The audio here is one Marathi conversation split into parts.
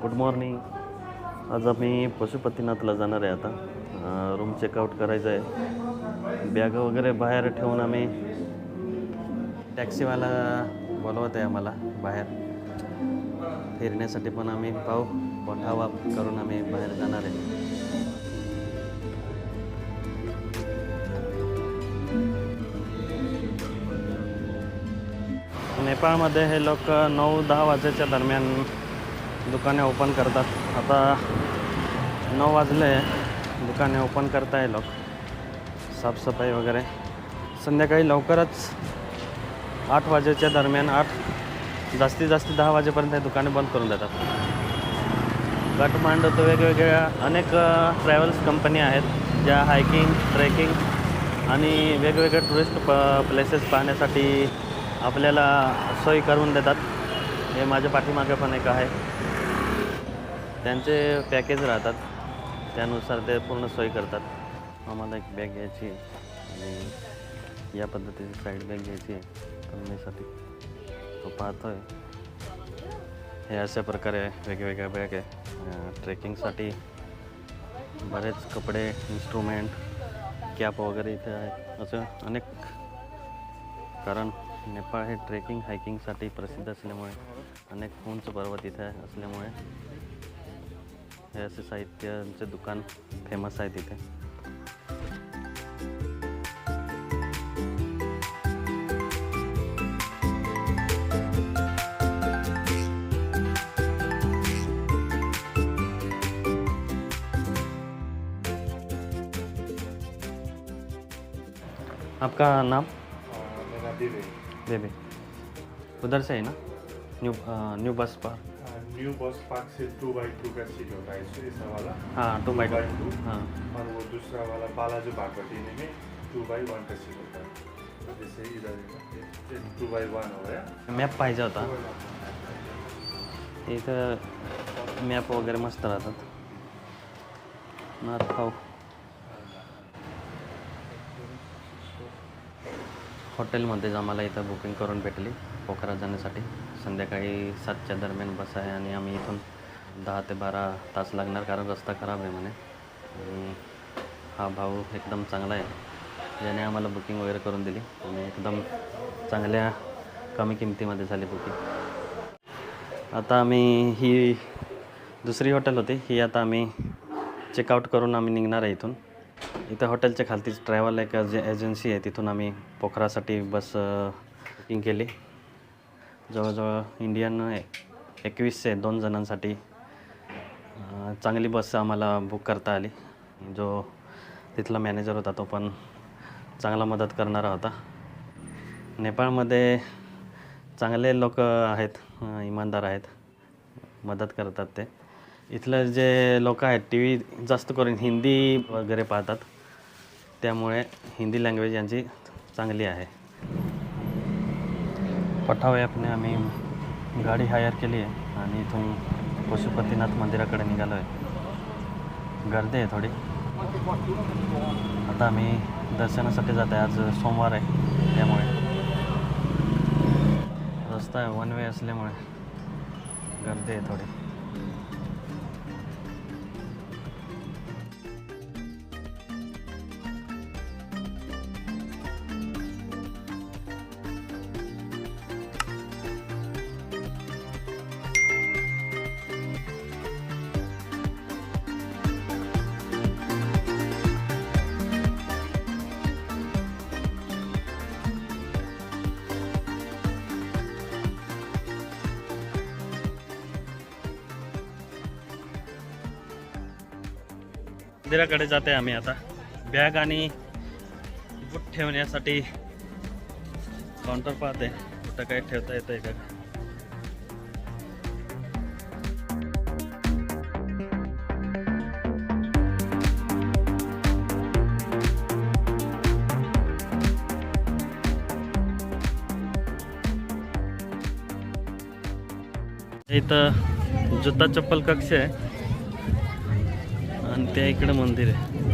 गुड मॉर्निंग आज आम्ही पशुपतीनाथला जाणार आहे आता. रूम चेकआउट करायचं आहे. बॅग वगैरे बाहेर ठेवून आम्ही टॅक्सीवाला बोलवत आहे आम्हाला बाहेर. फिरण्यासाठी पण आम्ही पाहू. पठावा करून आम्ही बाहेर जाणार आहे. नेपाळमध्ये हे लोक नऊ दहा वाजेच्या दरम्यान दुकाने ओपन करतात. आता नऊ वाजले दुकाने ओपन करताय लोक. साफसफाई वगैरे. संध्याकाळी लवकरच आठ वाजेच्या दरम्यान आठ जास्तीत जास्त दहा वाजेपर्यंत हे दुकाने बंद करून देतात. काठमांडू तर वेगवेगळ्या अनेक ट्रॅव्हल्स कंपनी आहेत ज्या हायकिंग ट्रेकिंग आणि वेगवेगळे टुरिस्ट प प्लेसेस पाहण्यासाठी आपल्याला सोय करून देतात. हे माझ्या पाठीमागे पण एक आहे. त्यांचे पॅकेज राहतात. त्यानुसार ते पूर्ण सोय करतात. आम्हाला एक बॅग घ्यायची आहे आणि या पद्धतीची साईड बॅग घ्यायची आहे. करण्यासाठी तो पाहतो आहे हे अशा प्रकारे वेगवेगळ्या बॅग आहे. ट्रेकिंगसाठी बरेच कपडे इन्स्ट्रुमेंट कॅप वगैरे इथे आहेत. असं अनेक. कारण नेपाळ हे ट्रेकिंग हायकिंगसाठी प्रसिद्ध असल्यामुळे अनेक उंच पर्वत इथे असल्यामुळे हे असे साहित्याचे दुकान फेमस आहे तिथे आपका नाम? मेरा है। बेबी उधर से है ना? न्यू अ, न्यू बस पर। न्यू बस पार्क से टू बाई टू का सीट होता है। इससे ऐसा वाला। हाँ टू बाई two. हाँ। और वो दूसरा वाला बालाजू बागवतीने में टू बाई वन का सीट होता है। जैसे इधर टू बाई वन हो गया। मॅप पाहिजे होता इथं मॅप वगैरे मस्त राहतात नाथ खाऊ हॉटेलमध्येच आम्हाला इथं बुकिंग करून भेटली। पोखरा जाण्यासाठी. संध्याकाळी सातच्या दरम्यान बस आहे आणि आम्ही इथून दहा ते बारा तास लागणार कारण रस्ता खराब आहे म्हणे. आणि हा भाऊ एकदम चांगला आहे. ज्याने आम्हाला बुकिंग वगैरे करून दिली आणि एकदम चांगल्या कमी किमतीमध्ये झाली बुकिंग आता आम्ही ही दुसरी हॉटेल होती. ही आता आम्ही चेकआउट करून आम्ही निघणार आहे इथून. इथं हॉटेलच्या खालतीच ट्रॅव्हल एक एज- एजन्सी आहे. तिथून आम्ही पोखरासाठी बस बुकिंग केली. जवळजवळ इंडियन एकवीसशे दोन जणांसाठी चांगली बस आम्हाला बुक करता आली. जो तिथला मॅनेजर होता तो पण चांगला मदत करणारा होता. नेपाळमध्ये चांगले लोक आहेत इमानदार आहेत. मदत करतात ते. इथलं जे लोक आहेत टी व्ही जास्त करून हिंदी वगैरे पाहतात. त्यामुळे हिंदी लँग्वेज यांची चांगली आहे. पठाव ॲपने आम्ही गाडी हायर केली आहे आणि इथून पशुपतीनाथ मंदिराकडे निघालो आहे. गर्दी आहे थोडी. आता आम्ही दर्शनासाठी जात आहे आज सोमवार आहे त्यामुळे. रस्ता आहे वन वे असल्यामुळे गर्दी आहे थोडी. मंदिराकडे जाते आम्ही आता. बॅग आणि बूट ठेवण्यासाठी काउंटर पाहते. कुठं काही ठेवता येतं का? इथं जुता चप्पल कक्ष आहे. त्या इकडं मंदिर आहे.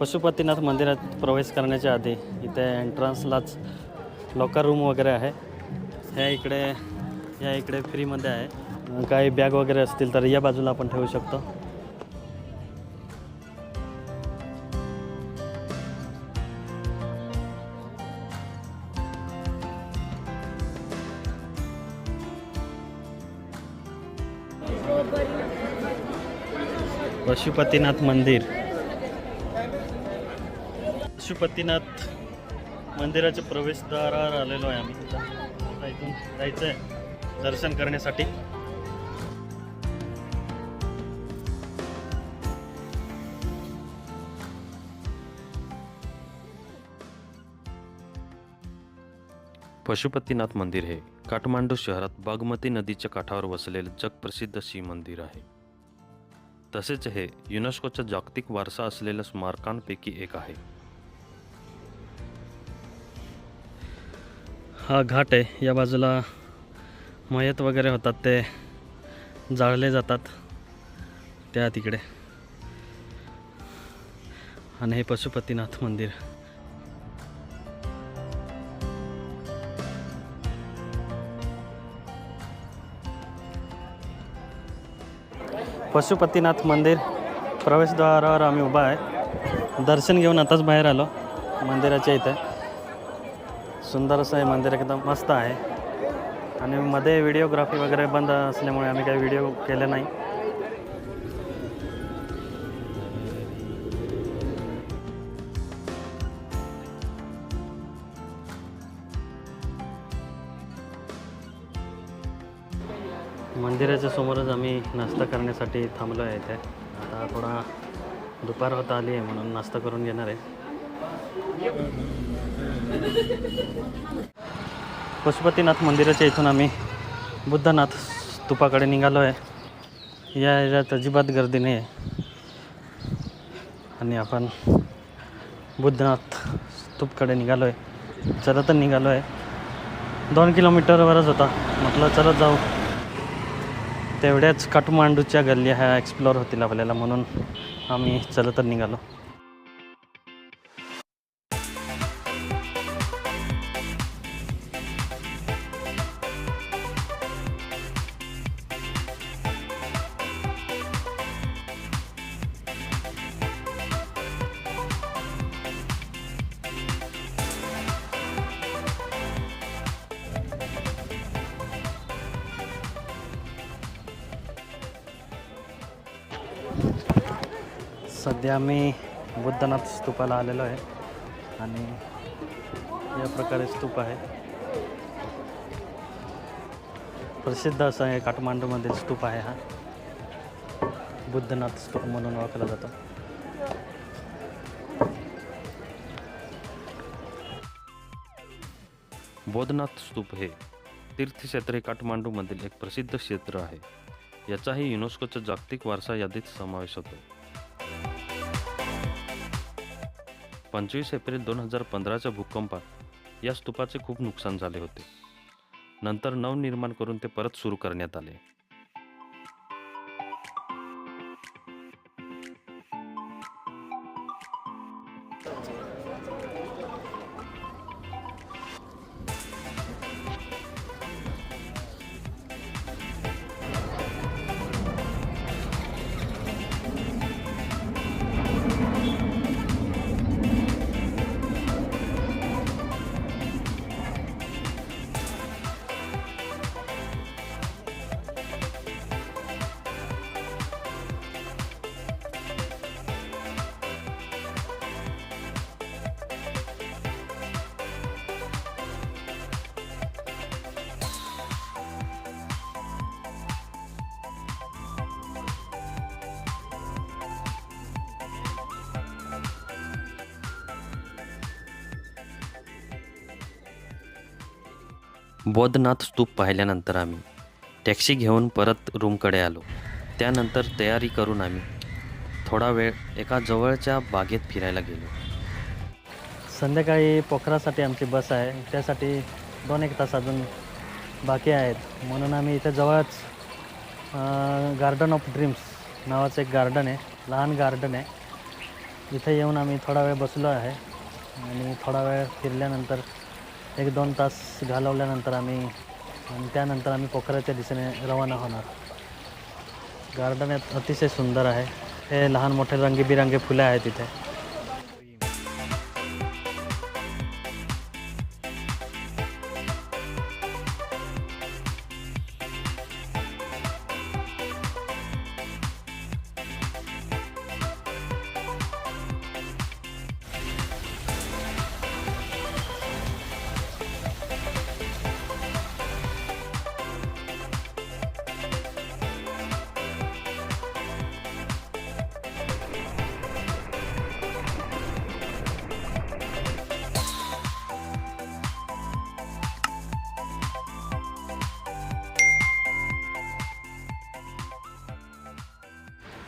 पशुपतीनाथ मंदिरात प्रवेश करण्याच्या आधी इथे एंट्रन्सलाच लॉकर रूम वगैरे आहे. ह्या इकडे या इकडे फ्रीमध्ये आहे. काही बॅग वगैरे असतील तर या बाजूला आपण ठेवू शकतो. पशुपतीनाथ मंदिर. पशुपतीनाथ मंदिराच्या प्रवेशद्वारावर आलेलो आहे आम्ही इथून जायचं आहे दर्शन करण्यासाठी. पशुपतीनाथ मंदिर हे काठमांडू शहरात बागमती नदीच्या काठावर वसलेले जगप्रसिद्ध शिव मंदिर आहे. तसेच हे युनेस्कोचा जागतिक वारसा असलेल्या स्मारकांपैकी एक आहे. हा घाट आहे. या बाजूला मयत वगैरे होतात ते जाळले जातात त्या तिकडे. आणि हे पशुपतीनाथ मंदिर. पशुपतीनाथ मंदिर प्रवेशद्वारावर आम्ही उभा आहे. दर्शन घेऊन आताच बाहेर आलो मंदिराच्या इथे. सुंदर असं हे मंदिर एकदम मस्त आहे. आणि मध्ये व्हिडिओग्राफी वगैरे बंद असल्यामुळे आम्ही काही व्हिडिओ केले नाही. मंदिराच्या समोरच आम्ही नाश्ता करण्यासाठी थांबलो आहे इथे. आता थोडा दुपार होता आली आहे म्हणून नाश्ता करून घेणार आहे. पशुपतीनाथ मंदिराच्या इथून आम्ही बुद्धनाथ स्तूपाकडे निघालो आहे. या याच्यात अजिबात गर्दी नाही आहे. आणि आपण बुद्धनाथ स्तूपकडे निघालो आहे. चलत निघालो आहे. दोन किलोमीटरवरच होता. म्हटलं चलत जाऊ. तेवढ्याच काठमांडूच्या गल्ली ह्या एक्सप्लोअर होतील आपल्याला म्हणून आम्ही चलतच निघालो. सध्या आम्ही बुद्धनाथ स्तूपाला आलेलो आहे. आणि या प्रकारे स्तूप आहे. प्रसिद्ध असं आहे काठमांडूमधील स्तूप आहे हा. बुद्धनाथ स्तूप म्हणून ओळखला जातो. बौद्धनाथ स्तूप हे तीर्थक्षेत्र हे काठमांडूमधील एक प्रसिद्ध क्षेत्र आहे. याचाही युनेस्कोच्या जागतिक वारसा यादीत समावेश होतो. पंचवीस एप्रिल दोन हजार पंधराच्या भूकंपात या स्तूपाचे खूप नुकसान झाले होते. नंतर नवनिर्माण करून ते परत सुरू करण्यात आले. बौद्धनाथ स्तूप पाहिल्यानंतर आम्ही टॅक्सी घेऊन परत रूमकडे आलो. त्यानंतर तयारी करून आम्ही थोडा वेळ एका जवळच्या बागेत फिरायला गेलो. संध्याकाळी पोखरासाठी आमची बस आहे. त्यासाठी दोन एक तास अजून बाकी आहेत. म्हणून आम्ही इथे जवळच गार्डन ऑफ ड्रीम्स नावाचं एक गार्डन आहे. लहान गार्डन आहे. इथे येऊन आम्ही थोडा वेळ बसलो आहे आणि थोडा वेळ फिरल्यानंतर एक दोन तास घालवल्यानंतर आम्ही आणि त्यानंतर आम्ही पोखराच्या दिशेने रवाना होणार. गार्डन अतिशय सुंदर आहे. हे लहान मोठे रंगीबिरंगी फुले आहेत तिथे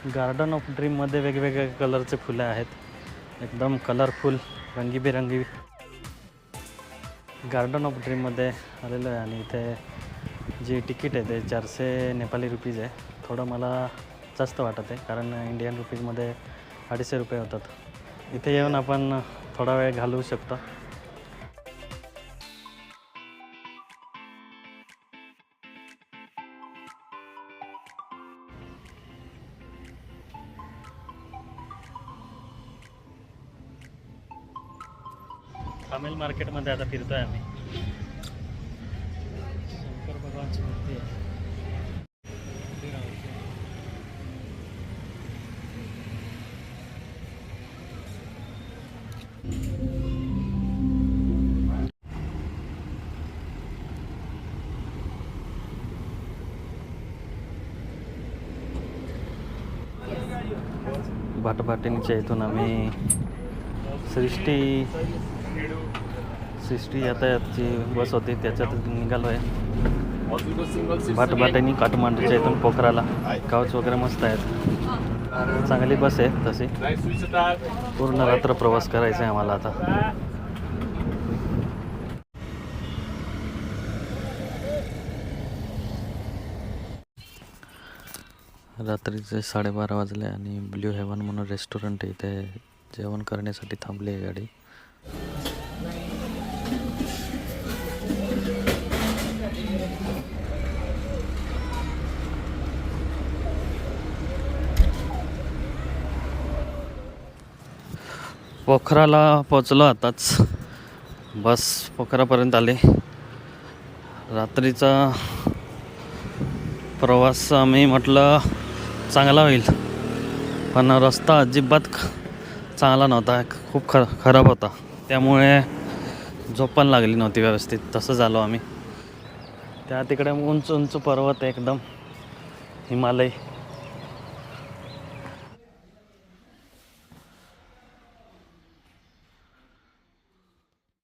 गार्डन ऑफ ड्रीममध्ये वेगवेगळ्या कलरचे फुलं आहेत. एकदम कलरफुल रंगीबेरंगी. गार्डन ऑफ ड्रीममध्ये आलेलो आहे आणि इथे जे तिकीट आहे ते चारशे नेपाली रुपीज आहे. थोडं मला जास्त वाटत आहे कारण इंडियन रुपीजमध्ये अडीचशे रुपये होतात. इथे येऊन आपण थोडा वेळ घालवू शकतो. मार्केटमध्ये आता फिरतोय आम्ही शंकर भगवानची मूर्ती आहे भाटभाटिनीच्या इथून आम्ही सृष्टी सृष्टी यातायातची बस होती त्याच्यात निघालो आहे. भाटभाटिनी काठमांडूच्या इथून पोखराला. काउच वगैरे मस्त आहेत. चांगली बस आहे तशी. पूर्ण रात्र प्रवास करायचा आहे आम्हाला आता. रात्रीचे साडेबारा वाजले आणि ब्ल्यू हेवन म्हणून रेस्टॉरंट इथे. जेवण करण्यासाठी थांबली आहे गाडी. पोखराला पोचलो आताच. बस पोखरापर्यंत आले. रात्रीचा प्रवास आम्ही म्हटलं चांगला होईल. पण रस्ता अजिबात चांगला नव्हता. खूप ख खराब होता. त्यामुळे झोप पण लागली नव्हती व्यवस्थित. तसं झालो आम्ही. त्या तिकडे उंच उंच पर्वत एकदम. हिमालय.